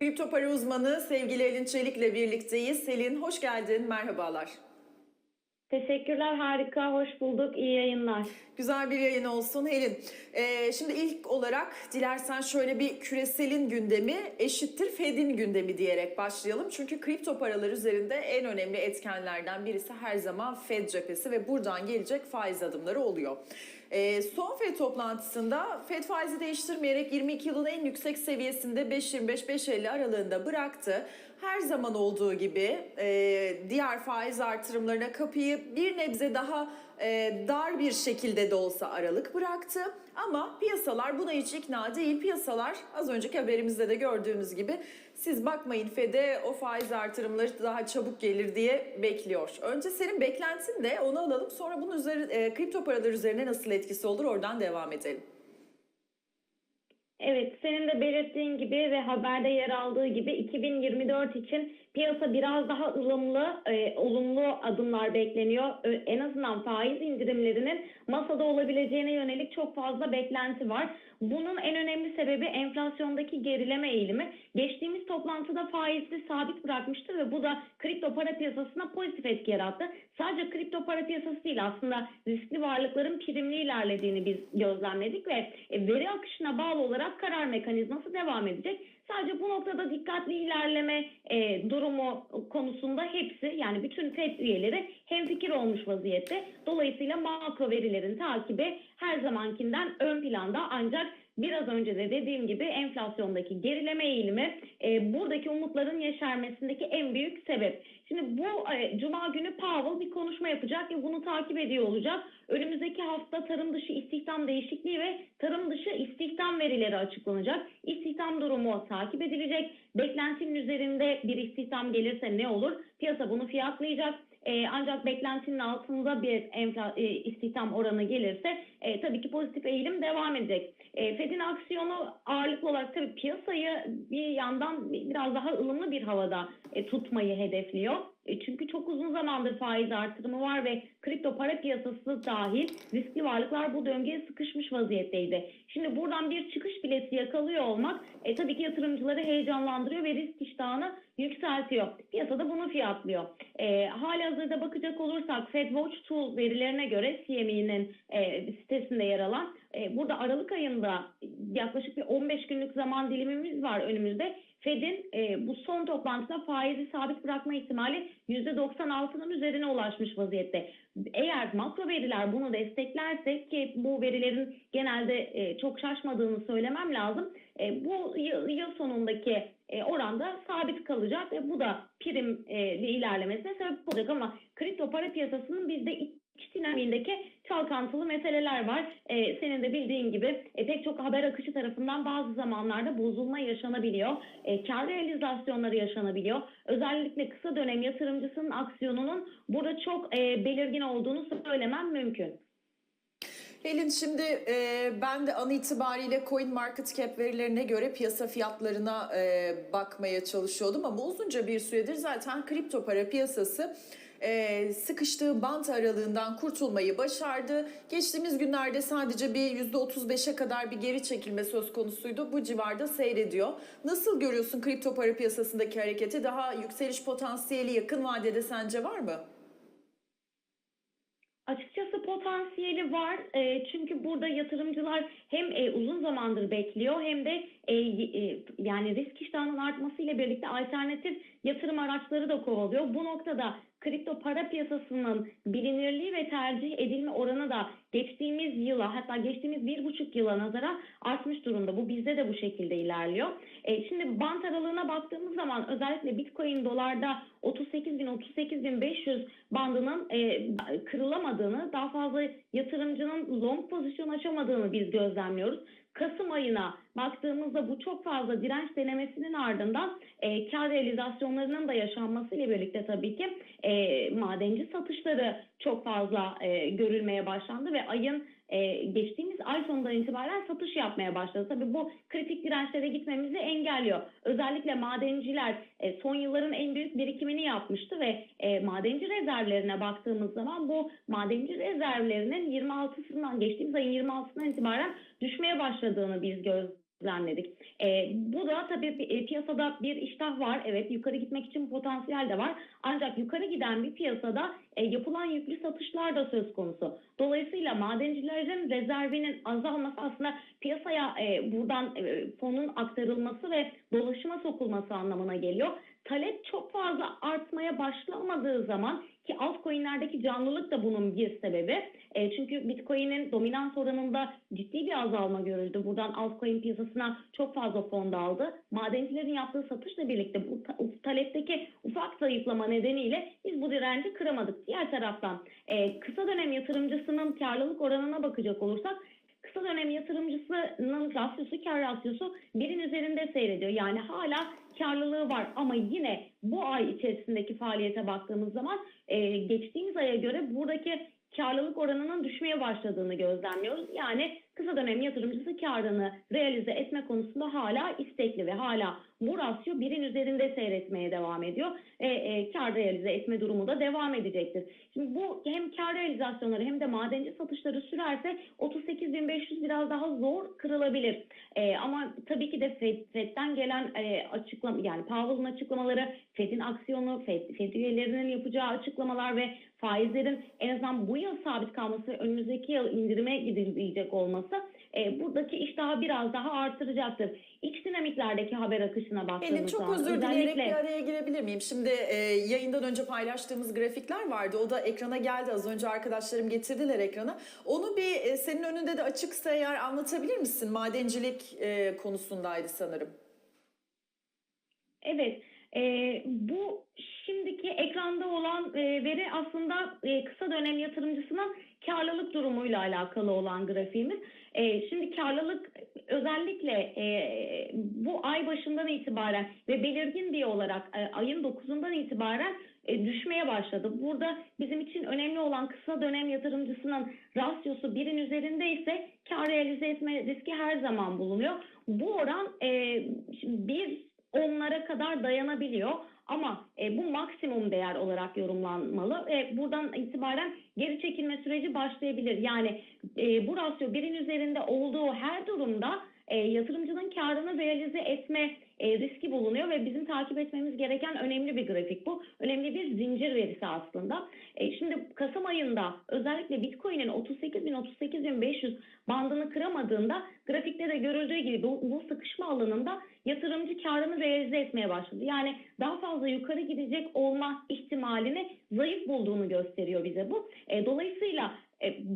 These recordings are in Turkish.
Kripto para uzmanı sevgili Elin Çelik'le birlikteyiz. Selin hoş geldin, merhabalar. Teşekkürler harika, hoş bulduk, iyi yayınlar. Güzel bir yayın olsun Helin. Ee, şimdi ilk olarak dilersen şöyle bir küreselin gündemi eşittir Fed'in gündemi diyerek başlayalım. Çünkü kripto paralar üzerinde en önemli etkenlerden birisi her zaman Fed cephesi ve buradan gelecek faiz adımları oluyor. Ee, son Fed toplantısında Fed faizi değiştirmeyerek 22 yılın en yüksek seviyesinde 5.25-5.50 aralığında bıraktı. Her zaman olduğu gibi e, diğer faiz artırımlarına kapıyı bir nebze daha e, dar bir şekilde de olsa aralık bıraktı. Ama piyasalar buna hiç ikna değil. Piyasalar az önceki haberimizde de gördüğümüz gibi siz bakmayın Fed'e o faiz artırımları daha çabuk gelir diye bekliyor. Önce senin beklentin de onu alalım. Sonra bunun üzeri, e, kripto paralar üzerine nasıl etkisi olur oradan devam edelim. Evet, senin de belirttiğin gibi ve haberde yer aldığı gibi 2024 için piyasa biraz daha ılımlı, e, olumlu adımlar bekleniyor. Ö- En azından faiz indirimlerinin masada olabileceğine yönelik çok fazla beklenti var. Bunun en önemli sebebi enflasyondaki gerileme eğilimi. Geçtiğimiz toplantıda faizi sabit bırakmıştı ve bu da kripto para piyasasına pozitif etki yarattı. Sadece kripto para piyasası değil aslında riskli varlıkların primli ilerlediğini biz gözlemledik ve e, veri akışına bağlı olarak karar mekanizması devam edecek. Sadece bu noktada dikkatli ilerleme e, durumu konusunda hepsi yani bütün FED üyeleri hemfikir olmuş vaziyette. Dolayısıyla makro verilerin takibi her zamankinden ön planda ancak biraz önce de dediğim gibi enflasyondaki gerileme eğilimi e, buradaki umutların yeşermesindeki en büyük sebep. Şimdi bu e, cuma günü Powell bir konuşma yapacak ve bunu takip ediyor olacak. Önümüzdeki hafta tarım dışı istihdam değişikliği ve tarım dışı istihdam verileri açıklanacak. İstihdam durumu takip edilecek. Beklentinin üzerinde bir istihdam gelirse ne olur? Piyasa bunu fiyatlayacak. E, ancak beklentinin altında bir enfla, e, istihdam oranı gelirse e, tabii ki pozitif eğilim devam edecek. E, Fed'in aksiyonu ağırlıklı olarak tabii piyasayı bir yandan biraz daha ılımlı bir havada e, tutmayı hedefliyor. E, çünkü çok uzun zamandır faiz artırımı var ve kripto para piyasası dahil riskli varlıklar bu döngüye sıkışmış vaziyetteydi. Şimdi buradan bir çıkış bileti yakalıyor olmak e, tabii ki yatırımcıları heyecanlandırıyor ve risk iştahını yükseltiyor. Piyasada bunu fiyatlıyor. E, hali hazırda bakacak olursak FedWatch Tool verilerine göre CME'nin e, sitesinde yer alan e, burada Aralık ayında yaklaşık bir 15 günlük zaman dilimimiz var önümüzde. Fed'in e, bu son toplantısında faizi sabit bırakma ihtimali %96'nın üzerine ulaşmış vaziyette. Eğer makro veriler bunu desteklerse ki bu verilerin genelde e, çok şaşmadığını söylemem lazım. E, bu yıl, yıl sonundaki e, oranda sabit kalacak ve bu da prim e, ilerlemesine sebep olacak ama kripto para piyasasının bizde iç dinamiğindeki çalkantılı meseleler var. Ee, senin de bildiğin gibi e, pek çok haber akışı tarafından bazı zamanlarda bozulma yaşanabiliyor. E, kar realizasyonları yaşanabiliyor. Özellikle kısa dönem yatırımcısının aksiyonunun burada çok e, belirgin olduğunu söylemem mümkün. Helin şimdi e, ben de an itibariyle Coin Market Cap verilerine göre piyasa fiyatlarına e, bakmaya çalışıyordum ama uzunca bir süredir zaten kripto para piyasası e, sıkıştığı bant aralığından kurtulmayı başardı. Geçtiğimiz günlerde sadece bir %35'e kadar bir geri çekilme söz konusuydu. Bu civarda seyrediyor. Nasıl görüyorsun kripto para piyasasındaki hareketi? Daha yükseliş potansiyeli yakın vadede sence var mı? Açıkçası potansiyeli var E, çünkü burada yatırımcılar hem e, uzun zamandır bekliyor hem de e, e, yani risk iştahının artmasıyla birlikte alternatif yatırım araçları da kovalıyor. Bu noktada kripto para piyasasının bilinirliği ve tercih edilme oranı da geçtiğimiz yıla hatta geçtiğimiz bir buçuk yıla nazara artmış durumda. Bu bizde de bu şekilde ilerliyor. E, şimdi bant aralığına baktığımız zaman özellikle Bitcoin dolarda 38 bin 38 bin 500 bandının e, kırılamadığını daha fazla yatırımcının long pozisyon açamadığını biz gözlemliyoruz. Kasım ayına baktığımızda bu çok fazla direnç denemesinin ardından e, kar realizasyonlarının da yaşanması ile birlikte tabii ki e, madenci satışları çok fazla e, görülmeye başlandı ve ayın e, geçtiğimiz ay sonundan itibaren satış yapmaya başladı. Tabii bu kritik dirençlere gitmemizi engelliyor. Özellikle madenciler e, son yılların en büyük birikimini yapmıştı ve e, madenci rezervlerine baktığımız zaman bu madenci rezervlerinin 26'sından geçtiğimiz ayın 26'sından itibaren düşmeye başladığını biz göz gözlemledik. E, bu da tabii e, piyasada bir iştah var. Evet yukarı gitmek için potansiyel de var. Ancak yukarı giden bir piyasada e, yapılan yüklü satışlar da söz konusu. Dolayısıyla madencilerin rezervinin azalması aslında piyasaya e, buradan e, fonun aktarılması ve dolaşıma sokulması anlamına geliyor. Talep çok fazla artmaya başlamadığı zaman ki altcoin'lerdeki canlılık da bunun bir sebebi. E, çünkü Bitcoin'in dominans oranında ciddi bir azalma görüldü. Buradan altcoin piyasasına çok fazla fon da aldı. Madencilerin yaptığı satışla birlikte bu ta- talepteki ufak zayıflama nedeniyle biz bu direnci kıramadık. Diğer taraftan e, kısa dönem yatırımcısının karlılık oranına bakacak olursak kısa dönem yatırımcısının rasyosu, kar rasyosu birin üzerinde seyrediyor. Yani hala karlılığı var ama yine bu ay içerisindeki faaliyete baktığımız zaman e, geçtiğimiz aya göre buradaki karlılık oranının düşmeye başladığını gözlemliyoruz. Yani kısa dönem yatırımcısı karını realize etme konusunda hala istekli ve hala bu rasyo birin üzerinde seyretmeye devam ediyor. E, e, kar realize etme durumu da devam edecektir. Şimdi bu hem kar realizasyonları hem de madenci satışları sürerse 38.500 biraz daha zor kırılabilir. E, ama tabii ki de Fed, Fed'den gelen e, açıklama yani Powell'ın açıklamaları, Fed'in aksiyonu, Fed, Fed üyelerinin yapacağı açıklamalar ve faizlerin en azından bu yıl sabit kalması önümüzdeki yıl indirime gidilecek olması e, buradaki iştahı biraz daha artıracaktır. İç dinamiklerdeki haber akışına baktığımız Elin çok özür dileyerek özellikle bir araya girebilir miyim? Şimdi e, yayından önce paylaştığımız grafikler vardı. O da ekrana geldi. Az önce arkadaşlarım getirdiler ekrana. Onu bir e, senin önünde de açıksa eğer anlatabilir misin? Madencilik e, konusundaydı sanırım. Evet, e, bu şimdiki ekranda olan e, veri aslında e, kısa dönem yatırımcısının karlılık durumuyla alakalı olan grafiğimiz. E, şimdi karlılık özellikle e, bu ay başından itibaren ve belirgin bir olarak e, ayın 9'undan itibaren e, düşmeye başladı. Burada bizim için önemli olan kısa dönem yatırımcısının rasyosu birin üzerinde ise kar realize etme riski her zaman bulunuyor. Bu oran e, bir onlara kadar dayanabiliyor. Ama e, bu maksimum değer olarak yorumlanmalı ve buradan itibaren geri çekilme süreci başlayabilir. Yani e, bu rasyo birin üzerinde olduğu her durumda e, yatırımcının karını realize etme e, riski bulunuyor ve bizim takip etmemiz gereken önemli bir grafik bu. Önemli bir zincir verisi aslında. E, şimdi Kasım ayında özellikle Bitcoin'in 38.000-38.500 bandını kıramadığında grafikte de görüldüğü gibi bu, bu sıkışma alanında yatırımcı karını realize etmeye başladı. Yani daha fazla yukarı gidecek olma ihtimalini zayıf bulduğunu gösteriyor bize bu. E, dolayısıyla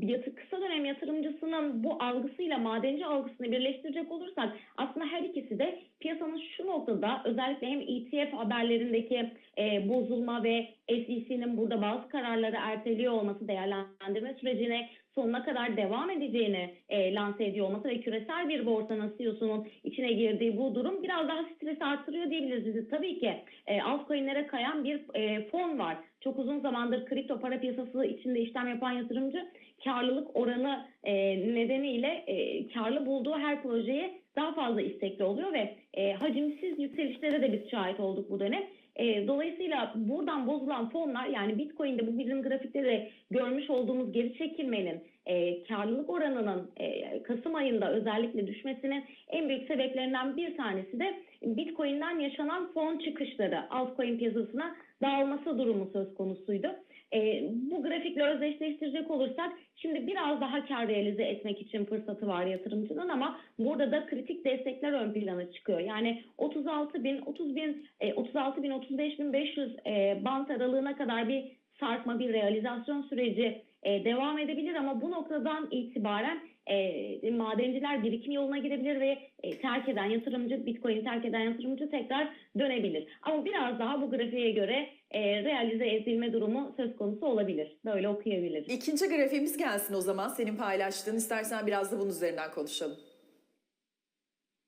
yatı- kısa dönem yatırımcısının bu algısıyla madenci algısını birleştirecek olursak aslında her ikisi de piyasanın şu noktada özellikle hem ETF haberlerindeki e, bozulma ve SEC'nin burada bazı kararları erteliyor olması değerlendirme sürecine sonuna kadar devam edeceğini e, lanse ediyor olması ve küresel bir borsanın CEO'sunun içine girdiği bu durum biraz daha stres artırıyor diyebiliriz. Bizi tabii ki e, altcoin'lere kayan bir e, fon var. Çok uzun zamandır kripto para piyasası içinde işlem yapan yatırımcı karlılık oranı e, nedeniyle e, karlı bulduğu her projeye daha fazla istekli oluyor ve e, hacimsiz yükselişlere de biz şahit olduk bu dönem. E, dolayısıyla buradan bozulan fonlar yani Bitcoin'de bu bizim grafikte de görmüş olduğumuz geri çekilmenin e, karlılık oranının e, Kasım ayında özellikle düşmesinin en büyük sebeplerinden bir tanesi de Bitcoin'den yaşanan fon çıkışları altcoin piyasasına dağılması durumu söz konusuydu. E, bu grafikle özdeşleştirecek olursak şimdi biraz daha kar realize etmek için fırsatı var yatırımcının ama burada da kritik destekler ön plana çıkıyor. Yani 36 bin, 30 bin, e, 36 bin, 35 bin 500 e, bant aralığına kadar bir sarkma, bir realizasyon süreci e, devam edebilir ama bu noktadan itibaren e, madenciler birikim yoluna girebilir ve e, terk eden yatırımcı, Bitcoin terk eden yatırımcı tekrar dönebilir. Ama biraz daha bu grafiğe göre e, realize edilme durumu söz konusu olabilir. Böyle okuyabiliriz. İkinci grafiğimiz gelsin o zaman. Senin paylaştığın. İstersen biraz da bunun üzerinden konuşalım.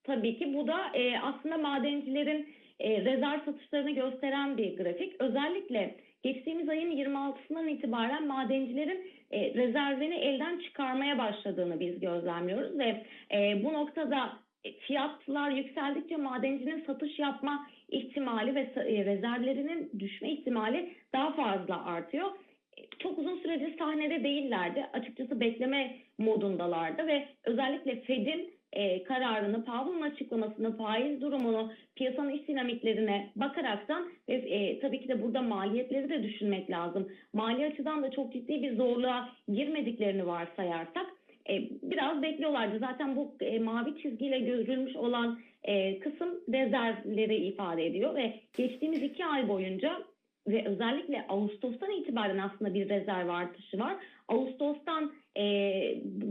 Tabii ki bu da e, aslında madencilerin e, rezerv satışlarını gösteren bir grafik. Özellikle geçtiğimiz ayın 26'sından itibaren madencilerin e, rezervini elden çıkarmaya başladığını biz gözlemliyoruz ve e, bu noktada e, fiyatlar yükseldikçe madencinin satış yapma ihtimali ve e, rezervlerinin düşme ihtimali daha fazla artıyor. E, Çok uzun süredir sahnede değillerdi. Açıkçası bekleme modundalardı ve özellikle Fed'in e, kararını, Powell'ın açıklamasını, faiz durumunu, piyasanın iş dinamiklerine bakaraktan ve e, tabii ki de burada maliyetleri de düşünmek lazım. Mali açıdan da çok ciddi bir zorluğa girmediklerini varsayarsak e, biraz bekliyorlardı. Zaten bu e, mavi çizgiyle görülmüş olan e, kısım rezervleri ifade ediyor ve geçtiğimiz iki ay boyunca ve özellikle Ağustos'tan itibaren aslında bir rezerv artışı var. Ağustos'tan e,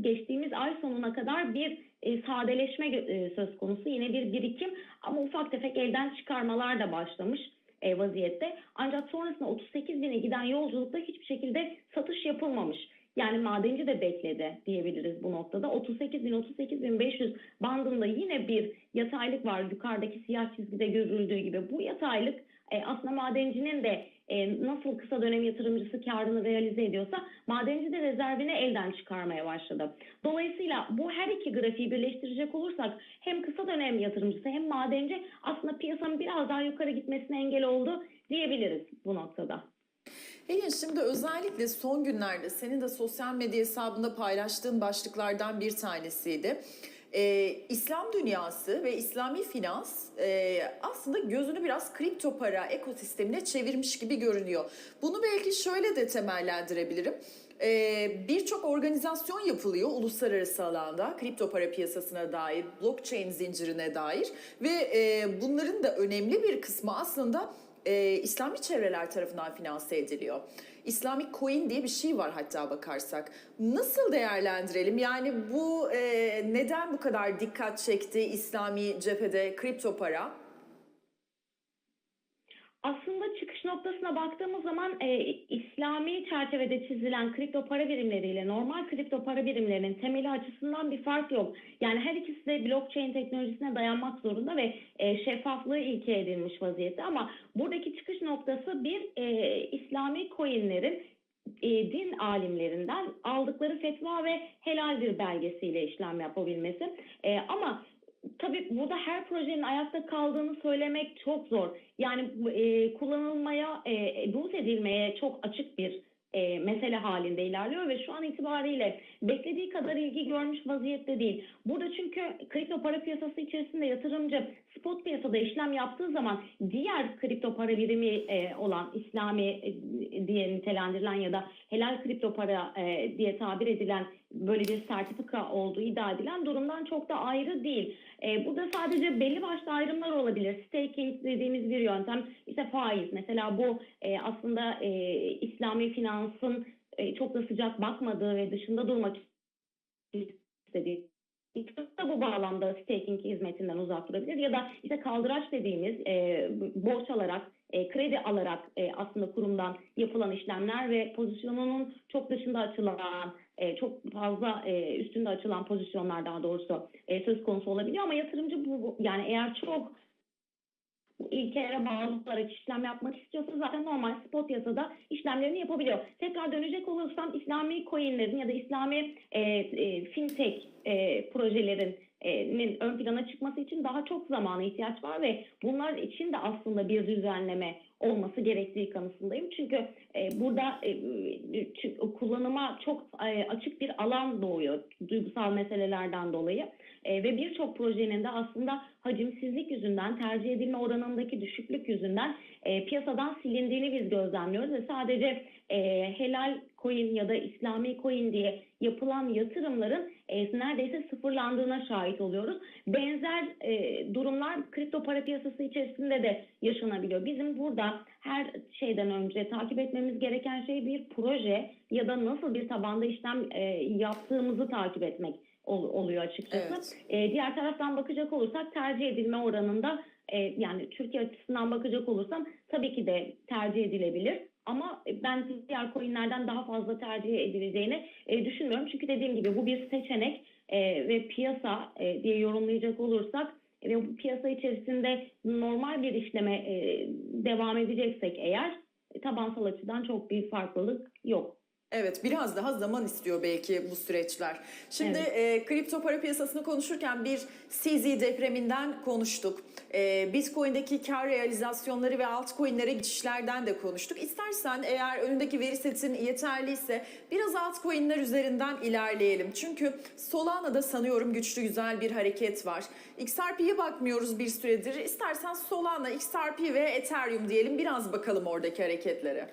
geçtiğimiz ay sonuna kadar bir e, sadeleşme e, söz konusu. Yine bir birikim ama ufak tefek elden çıkarmalar da başlamış e, vaziyette. Ancak sonrasında 38 bine giden yolculukta hiçbir şekilde satış yapılmamış. Yani madenci de bekledi diyebiliriz bu noktada. 38 bin 38 bin 500 bandında yine bir yataylık var yukarıdaki siyah çizgide görüldüğü gibi. Bu yataylık e, aslında madencinin de e, nasıl kısa dönem yatırımcısı karını realize ediyorsa madenci de rezervini elden çıkarmaya başladı. Dolayısıyla bu her iki grafiği birleştirecek olursak hem kısa dönem yatırımcısı hem madenci aslında piyasanın biraz daha yukarı gitmesine engel oldu diyebiliriz bu noktada. Helin şimdi özellikle son günlerde senin de sosyal medya hesabında paylaştığın başlıklardan bir tanesiydi. Ee, İslam dünyası ve İslami finans e, aslında gözünü biraz kripto para ekosistemine çevirmiş gibi görünüyor. Bunu belki şöyle de temellendirebilirim. Ee, Birçok organizasyon yapılıyor uluslararası alanda kripto para piyasasına dair, blockchain zincirine dair ve e, bunların da önemli bir kısmı aslında e, İslami çevreler tarafından finanse ediliyor. Islamic Coin diye bir şey var hatta bakarsak. Nasıl değerlendirelim? Yani bu e, neden bu kadar dikkat çekti İslami cephede kripto para? Aslında çıkış noktasına baktığımız zaman e, İslami çerçevede çizilen kripto para birimleriyle normal kripto para birimlerinin temeli açısından bir fark yok. Yani her ikisi de blockchain teknolojisine dayanmak zorunda ve e, şeffaflığı ilke edilmiş vaziyette. Ama buradaki çıkış noktası bir e, İslami coinlerin e, din alimlerinden aldıkları fetva ve helaldir belgesiyle işlem yapabilmesi. E, ama tabii burada her projenin ayakta kaldığını söylemek çok zor. Yani e, kullanılmaya, e, buz edilmeye çok açık bir e, mesele halinde ilerliyor ve şu an itibariyle beklediği kadar ilgi görmüş vaziyette değil. Burada çünkü kripto para piyasası içerisinde yatırımcı spot piyasada işlem yaptığı zaman diğer kripto para birimi e, olan İslami e, diye nitelendirilen ya da helal kripto para e, diye tabir edilen böyle bir sertifika olduğu iddia edilen durumdan çok da ayrı değil. E, burada sadece belli başlı ayrımlar olabilir. Staking dediğimiz bir yöntem işte faiz. Mesela bu e, aslında e, İslami finansın e, çok da sıcak bakmadığı ve dışında durmak istediği da bu bağlamda staking hizmetinden uzak durabilir ya da işte kaldıraç dediğimiz e, borç alarak e, kredi alarak e, aslında kurumdan yapılan işlemler ve pozisyonunun çok dışında açılan e, çok fazla e, üstünde açılan pozisyonlar daha doğrusu e, söz konusu olabiliyor ama yatırımcı bu, yani eğer çok ilkelere bağlı olarak işlem yapmak istiyorsa zaten normal spot piyasada işlemlerini yapabiliyor. Tekrar dönecek olursam İslami coinlerin ya da İslami e, e, fintech e, projelerin e, ön plana çıkması için daha çok zamana ihtiyaç var ve bunlar için de aslında bir düzenleme olması gerektiği kanısındayım. Çünkü e, burada e, kullanıma çok e, açık bir alan doğuyor duygusal meselelerden dolayı. E, ve birçok projenin de aslında hacimsizlik yüzünden, tercih edilme oranındaki düşüklük yüzünden e, piyasadan silindiğini biz gözlemliyoruz ve sadece e, helal coin ya da İslami coin diye yapılan yatırımların e, neredeyse sıfırlandığına şahit oluyoruz. Benzer e, durumlar kripto para piyasası içerisinde de yaşanabiliyor. Bizim burada her şeyden önce takip etmemiz gereken şey bir proje ya da nasıl bir tabanda işlem e, yaptığımızı takip etmek ol- oluyor açıkçası. Evet. E, diğer taraftan bakacak olursak tercih edilme oranında e, yani Türkiye açısından bakacak olursam tabii ki de tercih edilebilir. Ama ben diğer coinlerden daha fazla tercih edileceğini e, düşünmüyorum. Çünkü dediğim gibi bu bir seçenek e, ve piyasa e, diye yorumlayacak olursak ve bu piyasa içerisinde normal bir işleme e, devam edeceksek eğer e, tabansal açıdan çok bir farklılık yok. Evet biraz daha zaman istiyor belki bu süreçler. Şimdi e, kripto para piyasasını konuşurken bir CZ depreminden konuştuk. E, Bitcoin'deki kar realizasyonları ve altcoin'lere geçişlerden de konuştuk. İstersen eğer önündeki veri setin yeterliyse biraz altcoin'ler üzerinden ilerleyelim. Çünkü Solana'da sanıyorum güçlü güzel bir hareket var. XRP'ye bakmıyoruz bir süredir. İstersen Solana, XRP ve Ethereum diyelim biraz bakalım oradaki hareketlere.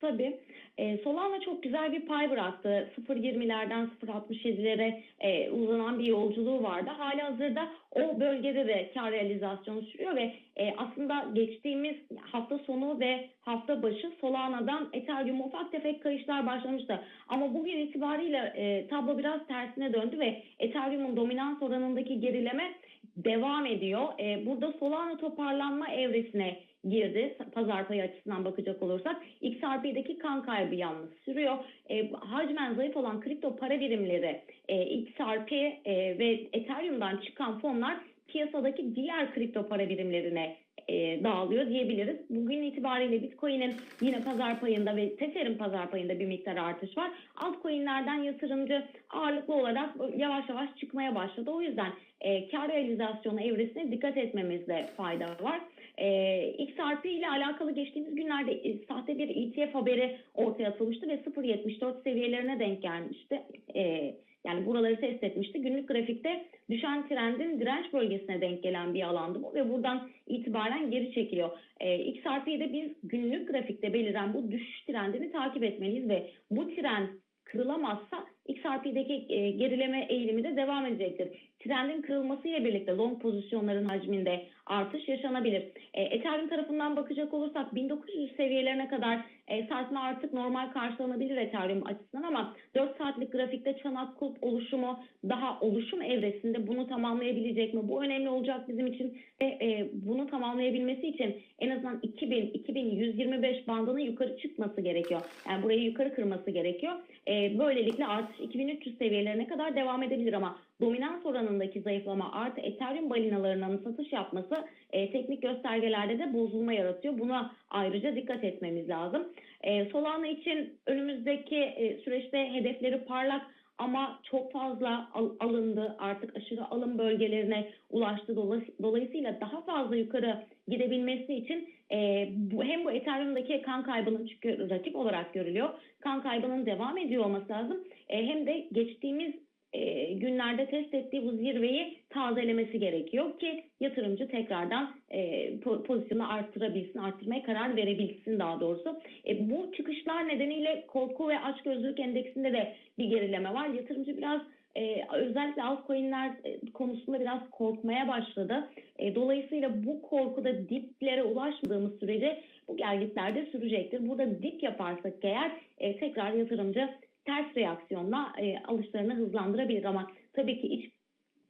Tabii. E, Solana çok güzel bir pay bıraktı. 0.20'lerden 0.67'lere e, uzanan bir yolculuğu vardı. Hali hazırda o bölgede de kar realizasyonu sürüyor ve e, aslında geçtiğimiz hafta sonu ve hafta başı Solana'dan Ethereum'a ufak tefek kayışlar başlamıştı. Ama bugün itibariyle e, tablo biraz tersine döndü ve Ethereum'un dominans oranındaki gerileme devam ediyor. E, burada Solana toparlanma evresine girdi. Pazar payı açısından bakacak olursak XRP'deki kan kaybı yalnız sürüyor. E, hacmen zayıf olan kripto para birimleri e, XRP e, ve Ethereum'dan çıkan fonlar piyasadaki diğer kripto para birimlerine e, dağılıyor diyebiliriz. Bugün itibariyle Bitcoin'in yine pazar payında ve Tether'in pazar payında bir miktar artış var. Altcoin'lerden yatırımcı ağırlıklı olarak yavaş yavaş çıkmaya başladı. O yüzden e, kar realizasyonu evresine dikkat etmemizde fayda var. E, XRP ile alakalı geçtiğimiz günlerde e, sahte bir ETF haberi ortaya atılmıştı ve 0.74 seviyelerine denk gelmişti. E, yani buraları test etmişti. Günlük grafikte düşen trendin direnç bölgesine denk gelen bir alandı bu ve buradan itibaren geri çekiliyor. E, XRP'de biz günlük grafikte beliren bu düşüş trendini takip etmeliyiz ve bu trend kırılamazsa XRP'deki e, gerileme eğilimi de devam edecektir. Trendin kırılmasıyla birlikte long pozisyonların hacminde artış yaşanabilir. E, Ethereum tarafından bakacak olursak 1900 seviyelerine kadar e, sarkma artık normal karşılanabilir Ethereum açısından ama 4 saatlik grafikte çanak kulp oluşumu daha oluşum evresinde bunu tamamlayabilecek mi? Bu önemli olacak bizim için ve bunu tamamlayabilmesi için en azından 2000-2125 bandının yukarı çıkması gerekiyor. Yani burayı yukarı kırması gerekiyor. E, böylelikle artış 2300 seviyelerine kadar devam edebilir ama dominans oranındaki zayıflama artı Ethereum balinalarının satış yapması e, teknik göstergelerde de bozulma yaratıyor. Buna ayrıca dikkat etmemiz lazım. E, Solana için önümüzdeki e, süreçte hedefleri parlak ama çok fazla al- alındı artık aşırı alım bölgelerine ulaştı. Dolayı- Dolayısıyla daha fazla yukarı gidebilmesi için e, bu, hem bu Ethereum'daki kan kaybının çünkü rakip olarak görülüyor. Kan kaybının devam ediyor olması lazım. E, hem de geçtiğimiz e, günlerde test ettiği bu zirveyi tazelemesi gerekiyor ki yatırımcı tekrardan e, po- pozisyonu arttırabilsin, arttırmaya karar verebilsin daha doğrusu. E, bu çıkışlar nedeniyle korku ve açgözlülük endeksinde de bir gerileme var. Yatırımcı biraz e, özellikle altcoin'ler e, konusunda biraz korkmaya başladı. E, dolayısıyla bu korkuda diplere ulaşmadığımız sürece bu gelgitler de sürecektir. Burada dip yaparsak eğer e, tekrar yatırımcı ters reaksiyonla e, alışlarını hızlandırabilir ama tabii ki iç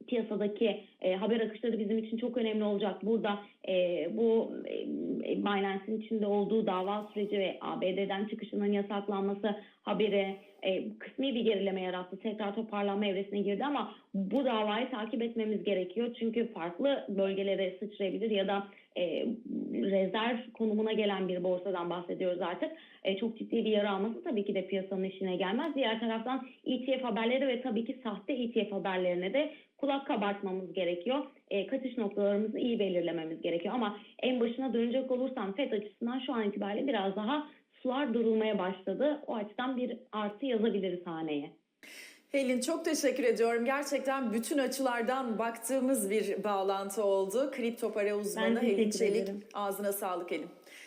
piyasadaki e, haber akışları bizim için çok önemli olacak. Burada e, bu e, Binance'in içinde olduğu dava süreci ve ABD'den çıkışının yasaklanması haberi e, kısmi bir gerileme yarattı. Tekrar toparlanma evresine girdi ama bu davayı takip etmemiz gerekiyor. Çünkü farklı bölgelere sıçrayabilir ya da e, rezerv konumuna gelen bir borsadan bahsediyoruz artık. E, çok ciddi bir yara alması tabii ki de piyasanın işine gelmez. Diğer taraftan ETF haberleri ve tabii ki sahte ETF haberlerine de kulak kabartmamız gerekiyor. E, kaçış noktalarımızı iyi belirlememiz gerekiyor. Ama en başına dönecek olursam FED açısından şu an itibariyle biraz daha sular durulmaya başladı. O açıdan bir artı yazabiliriz haneye. Helin çok teşekkür ediyorum. Gerçekten bütün açılardan baktığımız bir bağlantı oldu. Kripto para uzmanı Helin Çelik. Ağzına sağlık Helin.